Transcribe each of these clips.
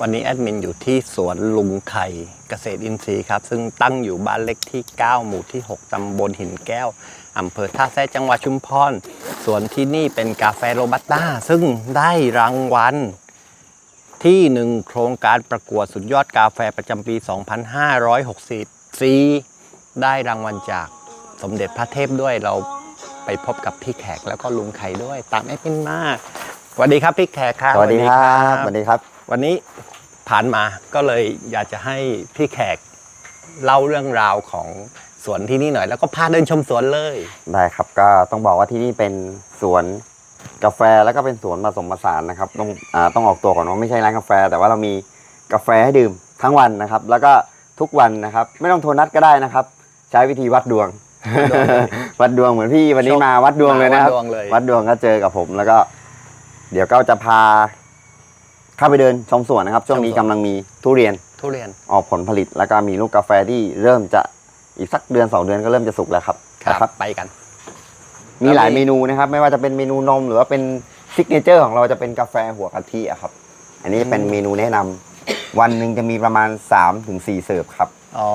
วันนี้แอดมินอยู่ที่สวนลุงไข่เกษตรอินทรีย์ครับ ซึ่งตั้งอยู่บ้านเล็กที่ 9 หมู่ที่ 6 ตำบลหินแก้ว อำเภอท่าแซะจังหวัดชุมพรสวนที่นี่เป็นกาแฟโรบัสต้า ซึ่งได้รางวัลที่หนึ่งโครงการประกวดสุดยอดกาแฟประจำปี 2564 ได้รางวัลจากสมเด็จพระเทพด้วยเราไปพบกับพี่แขกแล้วก็ลุงไข่ด้วย ตามแอดมินมา สวัสดีครับพี่แขกครับสวัสดีครับสวัสดีครับ วันนี้ผ่านมาก็เลยอยากจะให้พี่แขกเล่าเรื่องราวของสวนที่นี่หน่อย แล้วก็พาเดินชมสวนเลย ได้ครับก็ต้องบอกว่าที่นี่เป็นสวนกาแฟแล้วก็เป็นสวนผสมผสานนะครับต้องอ่าต้องออกตัวก่อนว่าไม่ใช่ร้านกาแฟ แต่ว่าเรามีกาแฟให้ดื่มทั้งวันนะครับ แล้วก็ทุกวันนะครับ ไม่ต้องโทรนัดก็ได้นะครับ ใช้วิธีวัดดวง วัดดวงเหมือนพี่วันนี้มาวัดดวงเลยนะครับวัดดวงเลยวัดดวงก็เจอกับผมแล้วก็ เดี๋ยวก็จะพาเข้าไปเดินชมสวนนะครับ ช่วงนี้กำลังมีทุเรียนทุเรียน ออกผลผลิต แล้วก็มีลูกกาแฟที่เริ่มจะอีกสักเดือนสองเดือนก็เริ่มจะสุกแล้วครับครับนะไปกัน มีหลายแล้วมีเมนูนะครับ ไม่ว่าจะเป็นเมนูนมหรือว่าเป็นซิกเนเจอร์ของเราจะเป็นกาแฟหัวกะทิอะครับ อันนี้เป็นเมนูแนะนำวันหนึ่งจะมีประมาณ3-4ถึง4เสิร์ฟครับ อ๋อ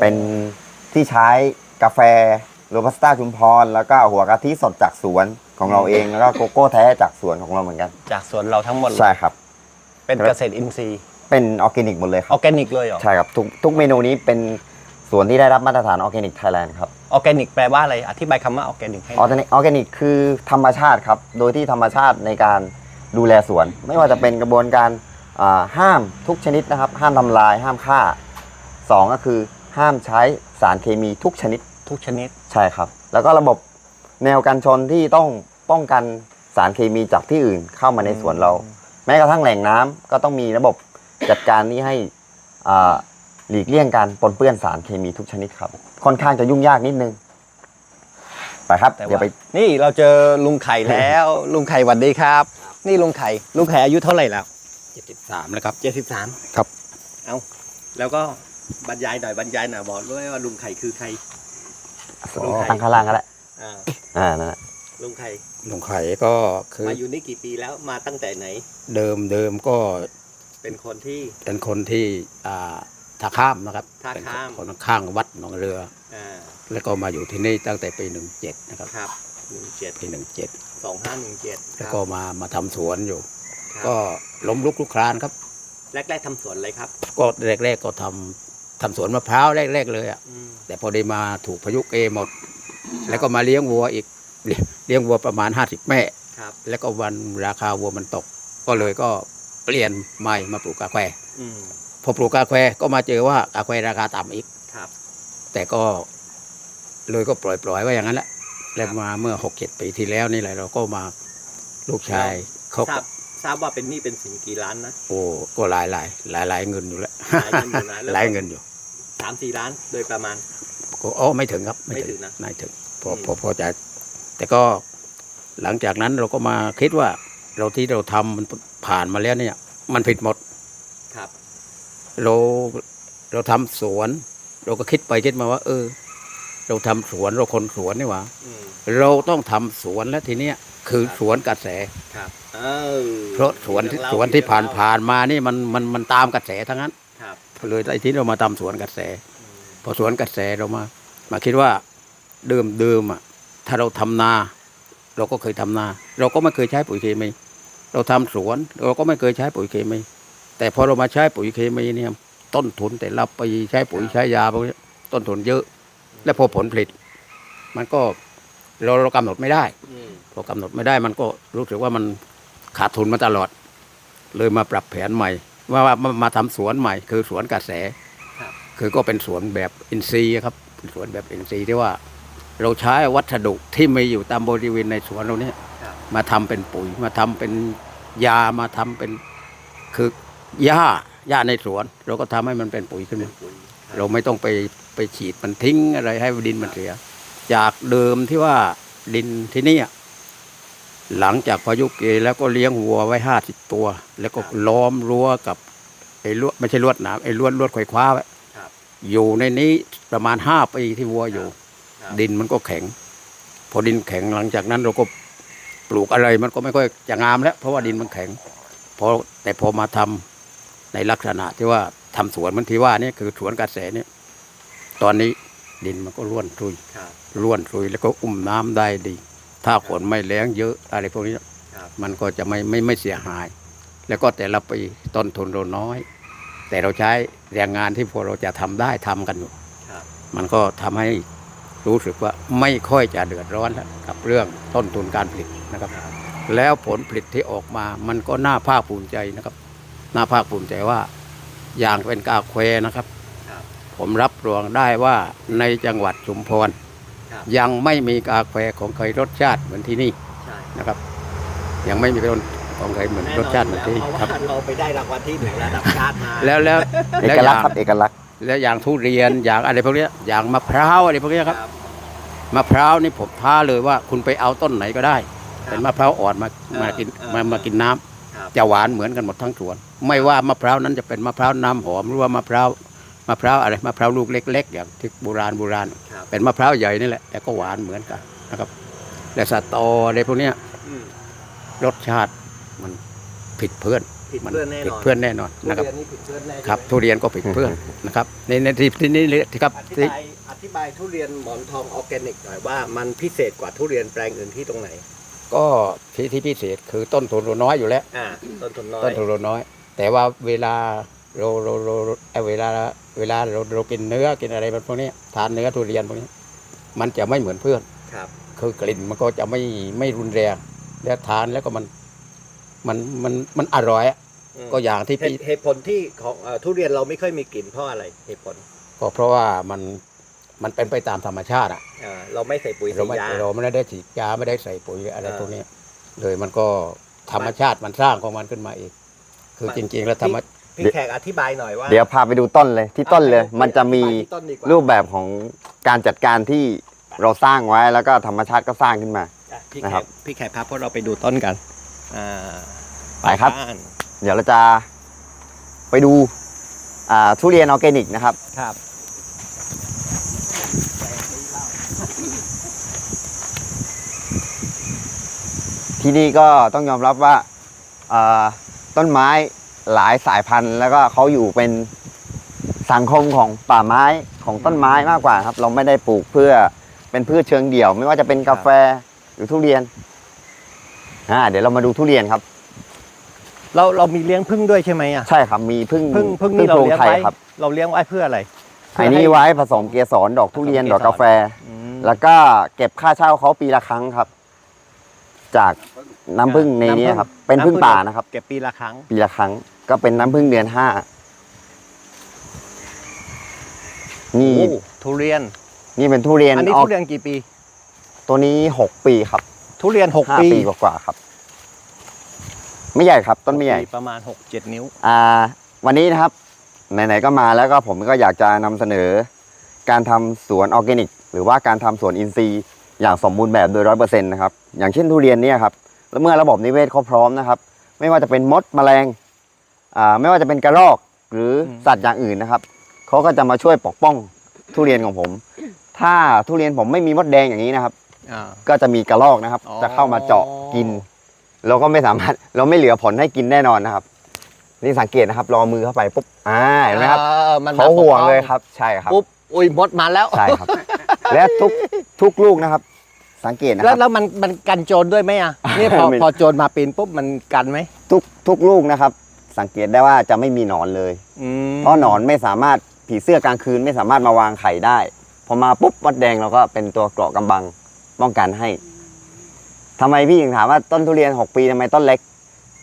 เป็นที่ใช้กาแฟ โรบัสต้าชุมพร แล้วก็หัวกะทิสดจากสวนของเราเอง แล้วก็โกโก้แท้จากสวนของเราเหมือนกัน จากสวนเราทั้งหมดเลยใช่ครับ เป็นเกษตรอินทรีย์ เป็นออร์แกนิกหมดเลยคอรัอบร์แกนิกเลยเหรอ ใช่ครับ ทุกทุกเมนูนี้เป็นสวนที่ได้รับมาตรฐานออร์แกนิกไทยแลนด์ครับ ออร์แกนิกแปลว่าอะไร อธิบายคำว่าออร์แกนิกให้หออน่อยร์แกนิกออร์แกนิกคือธรรมชาติครับ โดยที่ธรรมชาติในการดูแลสวน ไม่ว่าจะเป็นกระบวนการอ่าห้ามทุกชนิดนะครับ ห้ามทำลาย ห้ามฆ่าสองก็คือห้ามใช้สารเคมีทุกชนิด ทุกชนิด ใช่ครับ แล้วก็ระบบแนวกันชนที่ต้องป้องกันสารเคมีจากที่อื่นเข้ามาในสวนเรา แม้กระทั่งแหล่งน้ำก็ต้องมีระบบจัดการนี้ให้อ่าหลีกเลี่ยงการปนเปื้อนสารเคมีทุกชนิดครับ ค่อนข้างจะยุ่งยากนิดนึงไปครับแต่เดี๋ยวว่าไปนี่เราเจอลุงไข่แล้ว ลุงไข่หวัดดีครับ นี่ลุงไข่ลุงไข่อายุเท่าไหร่แล้วเจ็ดสิบสามแล้วครับเจ็ดสิบสามครับเอาแล้วก็บรรยายหน่อยบรรยายหน่อยบอกด้วยว่าลุงไข่คือใคร ลุงไข่ ตั้งข้างล่างก็ได้อ่าอ่านั่นแหละลุงไข่ลุงไข่ก็คือมาอยู่นี่กี่ปีแล้วมาตั้งแต่ไหน เดิมเดิมก็เป็นคนที่ เป็นคนที่อ่าท่าข้ามนะครับท่าเป็นข้ามคนข้างวัดหนองเรือ อ่าแล้วก็มาอยู่ที่นี่ตั้งแต่ปีหนึ่งเจ็ดนะครับครับหนึ่งเจ็ดปีหนึ่งเจ็ดสองห้าหนึ่งเจ็ดแล้วก็มามาทำสวนอยู่ ก็ก็ล้มลุกคลุกคลานครับ แรกแรกๆทำสวนอะไรครับ ก็แรกๆก็ทำ ทำสวนมะพร้าวแรกๆเลยอะอืมแต่พอได้มาถูกพายุเกหมด แล้วก็มาเลี้ยงวัวอีกเลี้ยงเลี้ยงวัวประมาณห้าสิบแม่ครับแล้วก็วันราคาวัวมันตก ก็เลยก็เปลี่ยนใหม่มาปลูกกาแฟอืมพอปลูกกาแฟก็มาเจอว่ากาแฟราคาต่ำอีกครับแต่ก็เลยก็ปล่อยปล่อยๆไว้อย่างนั้นแหละแล้วมาเมื่อหกเจ็ดปีที่แล้วนี่แหละเราก็มาลูกชายเขาทราก็บทราบว่าเป็นหนี้เป็นสินกี่ล้านนะโอ้ก็หลายหลายหลายหลายเงินอยู่แล้วหลายเงินอยู่ นะแล้วก็หลายเงินอยู่สามสี่ล้านโดยประมาณ ก็อ๋อไม่ถึงครับไม่ถึงนะไม่ถึงพออืมพอพอจะแต่ก็หลังจากนั้นเราก็มาคิดว่าเราที่เราทำมันผ่านมาแล้วเนี่ย มันผิดหมดครับ เราเราทำสวน เราก็คิดไปคิดมาว่า เออ เราทำสวนเราคนสวนนี่หว่าอืมเราต้องทำสวนแล้วทีเนี้ยคือครับสวนกระแสครับเออเพราะสวนที่มีเรื่องสเล่วนที่มีผ่านเรื่องเล่ผ่านมานี่มันมันมันตามกระแสทั้งนั้นครับ เลยไอ้ที่เรามาทำสวนกระแสอืมพอสวนกระแสเรามา มาคิดว่าเดิมเดิมอะถ้าเราทำนา เราก็เคยทำนา เราก็ไม่เคยใช้ปุ๋ยเคมีเราทำสวน เราก็ไม่เคยใช้ปุ๋ยเคมีแต่พอเรามาใช้ปุ๋ยเคมีเนี่ยต้นทุนแต่ละปีใช้ปุ๋ยใช้ยาพวกนี้ต้นทุนเยอะ และพอผลผลิต มันก็เราเรากำหนดไม่ได้อืมพอกำหนดไม่ได้มันก็รู้สึกว่ามันขาดทุนมาตลอด เลยมาปรับแผนใหม่ ว่าว่ามามาทำสวนใหม่ คือสวนกระแสครับคือก็เป็นสวนแบบอินทรีย์ครับเป็นสวนแบบอินทรีย์ที่ว่า เราใช้วัสดุที่มีอยู่ตามบริเวณในสวนเราเนี่ยครับมาทำเป็นปุ๋ย มาทำเป็นยามาทำเป็นคือหญ้าหญ้าในสวน เราก็ทำให้มันเป็นปุ๋ยขึ้นเป็มานปุ๋ยครับเราไม่ต้องไปไปฉีดมันทิ้งอะไรให้ดินมันเสีย จากเดิมที่ว่าดินที่เนี่ย หลังจากพายุเกแล้วก็เลี้ยงวัวไว้ห้าสิบตัว แล้วก็ล้อมรั้วกับไอ้ลวดไม่ใช่ลวดหนามไอ้ลวดลวดไขว่คว้าไว้ครับอยู่ในนี้ประมาณห้าปีที่วัวอยู่ครับดินมันก็แข็ง พอดินแข็งหลังจากนั้นเราก็ปลูกอะไรมันก็ไม่ค่อยจะงามแล้ว เพราะว่าดินมันแข็งพอแต่พอมาทำในลักษณะที่ว่าทำสวนเหมันที่ว่านี่คือสวนกระแสเนี่ยตอนนี้ดินมันก็ร่วนทุยครับร่วนทุยแล้วก็อุ้มน้ำได้ดี ถ้าฝนไม่แรงเยอะอะไรพวกนี้ครับมันก็จะไม่ไม่ไม่เสียหาย แล้วก็แต่ละปีต้นทุนเราน้อย แต่เราใช้แรงงานที่พอเราจะทำได้ทำกันอยู่ครับมันก็ทำให้รู้สึกว่าไม่ค่อยจะเดือดร้อนแล้วกับเรื่องต้นทุนการผลิตนะครับ แล้วผลผลิตที่ออกมามันก็น่าภาคภูมิใจนะครับ น่าภาคภูมิใจว่า อย่างเป็นกาแควนะครับครับผมรับรองได้ว่าในจังหวัดชุมพร ครับยังไม่มีกาแควของใครรสชาติเหมือนที่นี่ใช่นะครับ ยังไม่มีรสของใครเหมือนรสชาติเหมือนที่นี่เพราะครับว่าเราไปได้รางวัลที่หนึ่งระดับชาติมาแล้วแล้วเอแล้วกอลักษย่างณ์ครับเอกลักษณ์แล้วอย่างทุเรียนอย่างอะไรพวกเนี้ยอย่างมะพร้าวอะไรพวกเนี้ยครับมะพร้าวนี่ผมท้าเลยว่าคุณไปเอาต้นไหนก็ได้ เป็นมะพร้าวอ่อนมามากินมามากินน้ำครับจะหวานเหมือนกันหมดทั้งสวน ไม่ว่ามะพร้าวนั้นจะเป็นมะพร้าวน้ำหอมหรือว่ามะพร้าว มะพร้าวอะไรมะพร้าวลูกเล็ก ๆ อย่างที่โบราณโบราณ ครับเป็นมะพร้าวใหญ่นี่แหละแต่ก็หวานเหมือนกันนะครับแต่สตออะไรพวกเนี้ยอืมรสชาติมันผิดเพื่อนผิดมัเพื่อนแน่นอนผิดเพื่อนแน่นอนทุนะครับ เรียนนี่ผิดเพื่อนแน่ครับใช่ไหมทุเรียนก็ผิดเพื่อนนะครับในในที่ที่นี่ที่ครับอธิที่บายอธิบายทุเรียนหมอนทองออร์แกนิกหน่อยว่ามันพิเศษกว่าทุเรียนแปลงอื่นที่ตรงไหน ก็ที่ที่พิเศษคือต้นทุนเราน้อยอยู่แล้ว อ่าต้นทุนน้อยต้นทุนเราน้อย แต่ว่าเวลาเราเราเราเอ่อเวลา เวลาเราเรากินเนื้อกินอะไรแบบพวกนี้ทานเนื้อทุเรียนพวกนี้ มันจะไม่เหมือนเพื่อนครับ คือกลิ่นมันก็จะไม่ไม่รุนแรงแล้วทานแล้วก็มันมันมันมันอร่อยอะอืมก็อย่างที่เหพี่ตุเหตุผลที่ของเอ่อทุเรียนเราไม่ค่อยมีกลิ่นเพราะอะไรเหตุผลก็เพราะว่ามันมันเป็นไปตามธรรมชาติอะอ่าเราไม่ใส่ปุ๋ยเราใส่ไม่ยา เราไม่ได้ฉีดยาไม่ได้ใส่ปุ๋ยอะไรอ่าพวกนี้เลยมันก็ธรรมชาติมันสร้างของมันขึ้นมาเองคือจริง ๆ แล้วธรรม พี่แขกอธิบายหน่อยว่า เดี๋ยวพาไปดูต้นเลยที่ต้นเลยอะมันจะมีอธิบายที่ต้นดีกว่ารูปแบบของการจัดการที่เราสร้างไว้แล้วก็ธรรมชาติก็สร้างขึ้นมาอะพี่นะแขครักบพี่แขกพาพวกเราไปดูต้นกันอ่าไปครับานเดี๋ยวเราจะไปดูอ่าทุเรียนออร์แกนิกนะครับครับที่นี่ก็ต้องยอมรับว่าอ่าต้นไม้ หลายสายพันธุ์ แล้วก็เขาอยู่เป็นสังคมของป่าไม้ของต้นไม้มากกว่าครับ เราไม่ได้ปลูกเพื่อเป็นพืชเชิงเดี่ยว ไม่ว่าจะเป็นกาแฟหรือทุเรียนอ่าเดี๋ยวเรามาดูทุเรียนครับ เราเรามีเลี้ยงพึ่งด้วยใช่ไหมอะใช่ครับมีพึ่งพึ่งพึ่งนี่เราโพรงเลี้ยงไทยไว้ครับเราเลี้ยงไว้เพื่ออะไรอันนี้ไว้ผสมเกสรดอกทุเรียนผสมเกสรดอกกาแฟอืมแล้วก็เก็บค่าเช่าเขาปีละครั้งครับ จากน้ำพึ่งในนี้ครับ เป็นพึ่งป่านะครับ เก็บปีละครั้ง ปีละครั้ง ก็เป็นน้ำพึ่งเดือนห้า นี่ โอ้ทุเรียน นี่เป็นทุเรียนอันนี้ออทุกเรียนกี่ปี ตัวนี้หกปีครับทุเรียนหกห้าปีปีกว่าๆครับ ไม่ใหญ่ครับ ต้นไม่ใหญ่ปีประมาณหกเจ็ดนิ้ว อ่า วันนี้นะครับ ไหนๆก็มาแล้วก็ผมก็อยากจะนำเสนอ การทำสวนออร์แกนิก หรือว่าการทำสวนอินทรีย์ อย่างสมบูรณ์แบบโดยร้อยเปอร์เซ็นต์นะครับ อย่างเช่นทุเรียนเนี่ยครับ แล้วเมื่อระบบนิเวศเขาพร้อมนะครับ ไม่ว่าจะเป็นมดแมลงอ่า ไม่ว่าจะเป็นกระรอกหรืออมสัตว์อย่างอื่นนะครับเขาก็จะมาช่วยปกป้องทุเรียนของผม ถ้าทุเรียนผมไม่มีมดแดงอย่างนี้นะครับอ่าก็จะมีกระรอกนะครับอ๋อจะเข้ามาเจาะกิน เราก็ไม่สามารถเราไม่เหลือผลให้กินแน่นอนนะครับ นี่สังเกตนะครับรอมือเข้าไปปุ๊บอ่าเห็นไหมครับออมันมเขาห่วงปกป้อเลยครับ ใช่ครับปุ๊บอุ้ยมดมาแล้วใช่ครับ และทุกทุกลูกนะครับ สังเกตนะคแล้วรับแล้วมันมันกันโจรด้วยไหมอะนี่พอไม่พอโจรมาปีนปุ๊บมันกันไหมทุกทุกลูกนะครับ สังเกตได้ว่าจะไม่มีหนอนเลย อืมเพราะหนอนไม่สามารถผีเสื้อกลางคืนไม่สามารถมาวางไข่ได้ พอมาปุ๊บมดแดงเราก็เป็นตัวเกราะกำบังป้องกันให้ทำไมพี่ถึงถามว่าต้นทุเรียน 6 ปีทำไมต้นเล็ก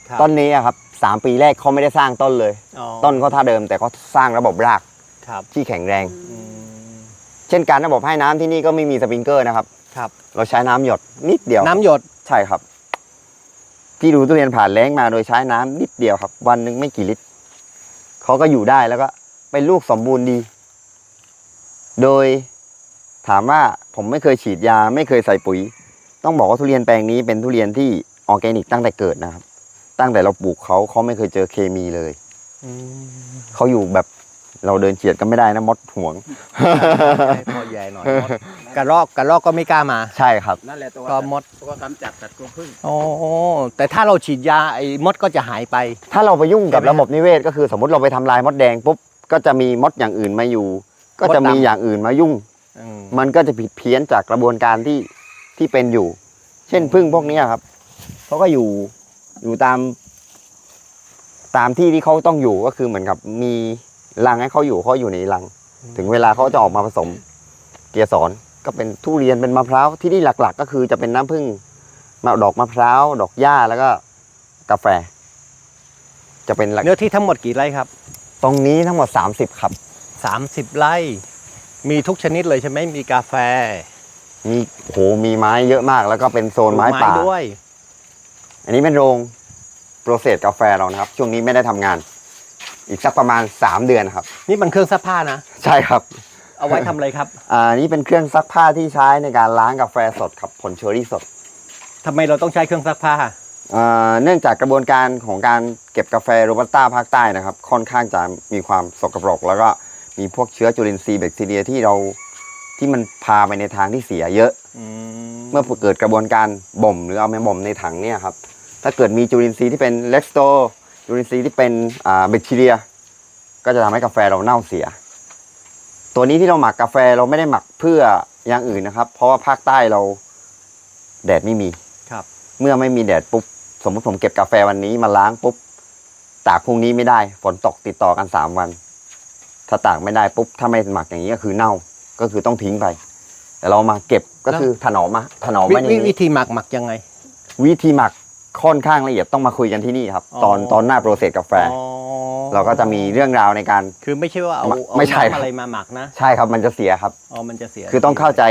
ครับต้นนี้อะครับสามปีแรกเขาไม่ได้สร้างต้นเลย อ๋อต้นเขาท่าเดิมแต่เขาสร้างระบบรากครับที่แข็งแรง อืมเช่นการระบบให้น้ำที่นี่ก็ไม่มีสปริงเกอร์นะครับ ครับ เราใช้น้ำหยดนิดเดียวน้ำหยดใช่ครับ พี่ดูทุเรียนผ่านแล้งมาโดยใช้น้ำนิดเดียวครับ วันหนึ่งไม่กี่ลิตรเขาก็อยู่ได้แล้วก็เป็นลูกสมบูรณ์ดี โดยถามว่าผมไม่เคยฉีดยาไม่เคยใส่ปุ๋ย ต้องบอกว่าทุเรียนแปลงนี้เป็นทุเรียนที่ออร์แกนิกตั้งแต่เกิดนะครับ ตั้งแต่เราปลูกเขาเขาไม่เคยเจอเคมีเลยอืมเขาอยู่แบบ เราเดินเฉียดก็ไม่ได้นะมดห่วง ให้พอใหญ่หน่อยมดกระรอกกระรอกก็ไม่กล้ามา ใช่ครับ นั่นแหละตัวก็มด ตัวกำจัดสัตว์กลัวพึ่งโอ้แต่ถ้าเราฉีดยาไอ้มดก็จะหายไป ถ้าเราไปยุ่งกับใช่ไหมระบบนิเวศ ก็คือสมมติเราไปทำลายมดแดงปุ๊บก็จะมีมดอย่างอื่นมาอยู่ ก็จะมีมดดำ อย่างอื่นมายุ่ง อืมมันก็จะผิดเพี้ยนจากกระบวนการที่ที่เป็นอยู่ เช่นพึ่งพวกเนี้ยครับเขาก็อยู่อยู่ตาม ตามที่ที่เขาต้องอยู่ก็คือเหมือนกับมี รังให้เขาอยู่เขาอยู่ในรัง ถึงเวลาเขาจะออกมาผสม เกสรก็เป็นทุเรียนเป็นมะพร้าวที่นี่หลักๆ ก็คือจะเป็นน้ำผึ้งมาดอกมะพร้าวดอกหญ้าแล้วก็กาแฟ จะเป็นหลักเนื้อที่ทั้งหมดกี่ไร่ครับ ตรงนี้ทั้งหมด 30 ครับ 30 ไร่ มีทุกชนิดเลยใช่ไหมมีกาแฟ มีโหมีไม้เยอะมาก แล้วก็เป็นโซนไม้ป่าด้วย อันนี้เป็นโรงโปรเซสกาแฟเรานะครับ ช่วงนี้ไม่ได้ทำงาน อีกสักประมาณ 3 เดือนครับ นี่มันเครื่องซักผ้านะ ใช่ครับเอาไว้ทำอะไรครับอ่านี่เป็นเครื่องซักผ้าที่ใช้ในการล้างกาแฟสดครับผลเชอรี่สดทำไมเราต้องใช้เครื่องซักผ้า อ่าเนื่องจากกระบวนการของการเก็บกาแฟโรบัสต้าภาคใต้นะครับ ค่อนข้างจะมีความสกปรก แล้วก็มีพวกเชื้อจุลินทรีย์แบคทีเรียที่เราที่มันพาไปในทางที่เสียเยอะ เมื่อเกิดกระบวนการบ่มหรือเอามาบ่มในถังเนี่ยครับถ้าเกิดมีจุลินทรีย์ที่เป็นเลกโต จุลินทรีย์ที่เป็นอ่าแบคทีเรีย ก็จะทำให้กาแฟเราเน่าเสีย ตัวนี้ที่เราหมักกาแฟเราไม่ได้หมักเพื่ออย่างอื่นนะครับ เพราะว่าภาคใต้เราแดดไม่มีครับ เมื่อไม่มีแดดปุ๊บสมมติผมเก็บกาแฟวันนี้มาล้างปุ๊บตากพรุ่งนี้ไม่ได้ฝนตกติดต่อกันสามวัน ถ้าตากไม่ได้ปุ๊บถ้าไม่หมักอย่างนี้ก็คือเน่าก็คือต้องทิ้งไป แต่เรามาเก็บก็คือถนอมมาถนอมวิไว้ในวิวินี้ธีหมักหมักยังไง วิธีหมัก ค่อนข้างละเอียดต้องมาคุยกันที่นี่ครับอ๋อตอนตอนหน้าโปรเซสกาแฟ อ๋อเราก็จะมีเรื่องราวในการ คือไม่ใช่ว่าเอาไม่เอาไม่ใช่ครับน้ำอะไรมาหมักนะใช่ครับมันจะเสียครับ อ๋อมันจะเสียคือต้องเข้าใจ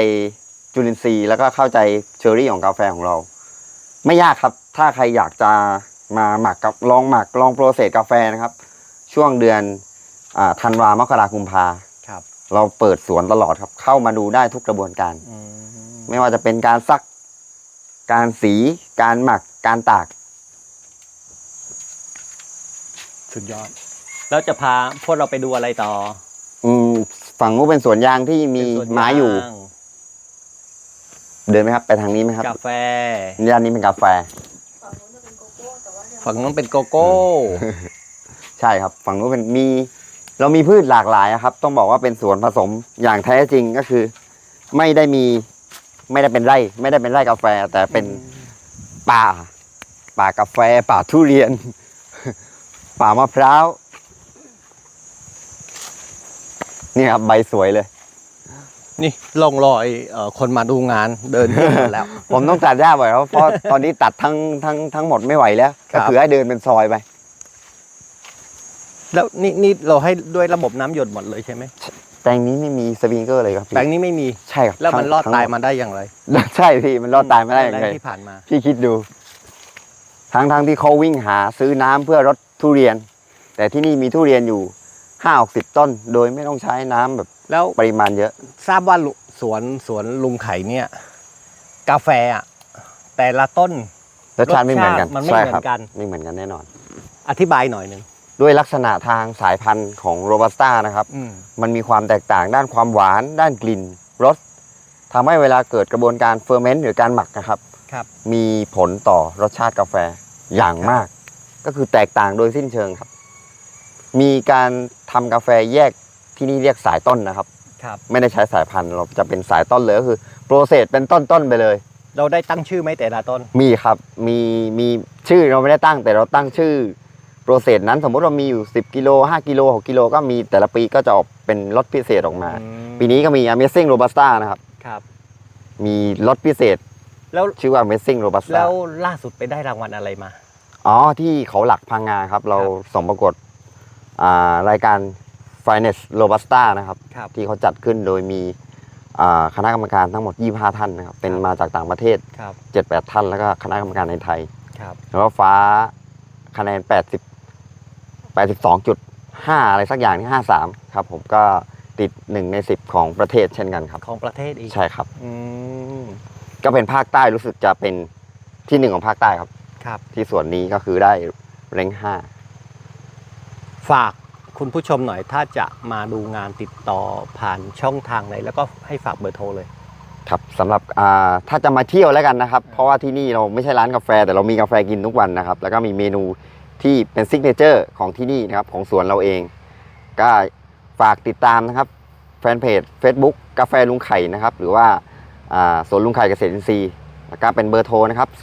จุลินทรีย์แล้วก็เข้าใจเชอรี่ของกาแฟของเรา ไม่ยากครับ ถ้าใครอยากจะมาหมักกับลองหมักลองโปรเซสกาแฟนะครับ ช่วงเดือนอ่าธันวามกราคุมภาครับเราเปิดสวนตลอดครับ เข้ามาดูได้ทุกกระบวนการ อืมไม่ว่าจะเป็นการซัก การสี การหมัก การตาก สุดยอด แล้วจะพาพวกเราไปดูอะไรต่ออืมฝั่งนู้นเป็นสวนยางที่มีเป็นสวนไม้อยู่างเดินไหมครับ ไปทางนี้ไหมครับกาแฟด้านนี้เป็นกาแฟฝั่งนู้นเป็นโกโก้ ใช่ครับ ฝั่งนู้นเป็นมี เรามีพืชหลากหลายอะครับ ต้องบอกว่าเป็นสวนผสมอย่างแท้จริงก็คือ ไม่ได้มี ไม่ได้เป็นไร่ ไม่ได้เป็นไร่กาแฟ แต่เป็น ป่า ป่ากาแฟ ป่าทุเรียน ป่ามะพร้าว นี่ครับใบสวยเลย นี่ลองรอยเอ่อคนมาดูงานเดินขึ้นหมดแล้ว ผมต้องตัดหญ้าบ่อยครับเพราะตอนนี้ตัดทั้งทั้งทั้งหมดไม่ไหวแล้วครัก็บ คือให้เดินเป็นซอยไป แล้วนี่นี่เราให้ด้วยระบบน้ำหยดหมดเลยใช่ไหมแป ลงนี้ไม่มีสปริงเกอร์เลยครับพี่แปลงนี้ไม่มี ใช่ครับแล้วมันทั้งรอดทั้งตายหมาได้อย่างไร ใช่พี่มันรอดตายมาได้ยังแรไงที่ผ่านมา พี่คิดดูทั้งทั้งที่เขาวิ่งหาซื้อน้ำเพื่อรดทุเรียน แต่ที่นี่มีทุเรียนอยู่ห้าหกสิบต้น โดยไม่ต้องใช้น้ำแบบแล้วปริมาณเยอะ ทราบว่าลุสวนสวนลุงไข่เนี่ย กาแฟอะแต่ละต้นรสชาติไม่เหมือนกันรสชาติมันไม่ใช่เหมืครัอนกันไม่เหมือนกันแน่นอน อธิบายหน่อยหนึ่ง ด้วยลักษณะทางสายพันธุ์ของโรบัสต้านะครับ อืมมันมีความแตกต่างด้านความหวาน ด้านกลิ่นรสทำให้เวลาเกิดกระบวนการเฟอร์เมนต์หรือการหมักนะครับ ครับ มีผลต่อรสชาติกาแฟอย่างมาก ก็คือแตกต่างโดยสิ้นเชิงครับ มีการทำกาแฟแยกที่นี่เรียกสายต้นนะครับ ครับ ไม่ได้ใช้สายพันธุ์เราจะเป็นสายต้นเลยก็คือโปรเซสเป็นต้นๆไปเลย เราได้ตั้งชื่อไหมแต่ละต้น มีครับมีมีชื่อเราไม่ได้ตั้งแต่เราตั้งชื่อโปรเซสนั้นสมมุติเรามีอยู่ 10กิโล5กิโล6กิโลก็มีแต่ละปีก็จะออกเป็นรสพิเศษออกมาปีนี้ก็มี Amazing Robusta นะครับ ครับ มีรสพิเศษแล้วชื่อว่า Amazing Robusta แล้วล่าสุดไปได้รางวัลอะไรมา อ๋อ ที่เขาหลักพังงาครับ เราส่งประกวดอ่ารายการ Finest Robusta นะครับ ครับ ที่เขาจัดขึ้นโดยมีอ่าคณะกรรมการทั้งหมด 25 ท่านนะครับ เป็นมาจากต่างประเทศ ครับ 7-8 ท่าน แล้วก็คณะกรรมการในไทย ครับ แล้วก็ฟ้าคะแนน 80 82.5 อะไรสักอย่างที่53 ครับผมก็ติด 1 ใน 10 ของประเทศเช่นกันครับ ของประเทศอีกใช่ครับ อืมก็เป็นภาคใต้รู้สึกจะเป็นที่หนึ่งของภาคใต้ครับ ครับ ที่ส่วนนี้ก็คือได้เร้งห้าฝากคุณผู้ชมหน่อยถ้าจะมาดูงานติดต่อผ่านช่องทางไหนแล้วก็ให้ฝากเบอร์โทรเลย ครับสำหรับอ่าถ้าจะมาเที่ยวแล้วกันนะครับ เพราะว่าที่นี่เราไม่ใช่ร้านกาแฟ แต่เรามีกาแฟกินทุกวันนะครับ แล้วก็มีเมนู ที่เป็นซิกเนเจอร์ของที่นี่นะครับของสวนเราเอง ก็ฝากติดตามนะครับแฟนเพจ Facebook กาแฟลุงไข่นะครับ หรือว่าาสวนลุงไข่เกษตรอินทรีย์แล้วก็เป็นเบอร์โทรนะครับ 085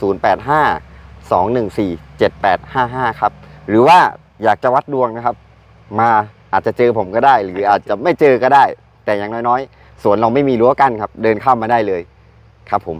214 7855 ครับ หรือว่าอยากจะวัดดวงนะครับ มาอาจจะเจอผมก็ได้ หรืออาจจะไม่เจอก็ได้ แต่อย่างน้อยๆ สวนเราไม่มีรั้วกั้นครับ เดินเข้ามาได้เลยครับผม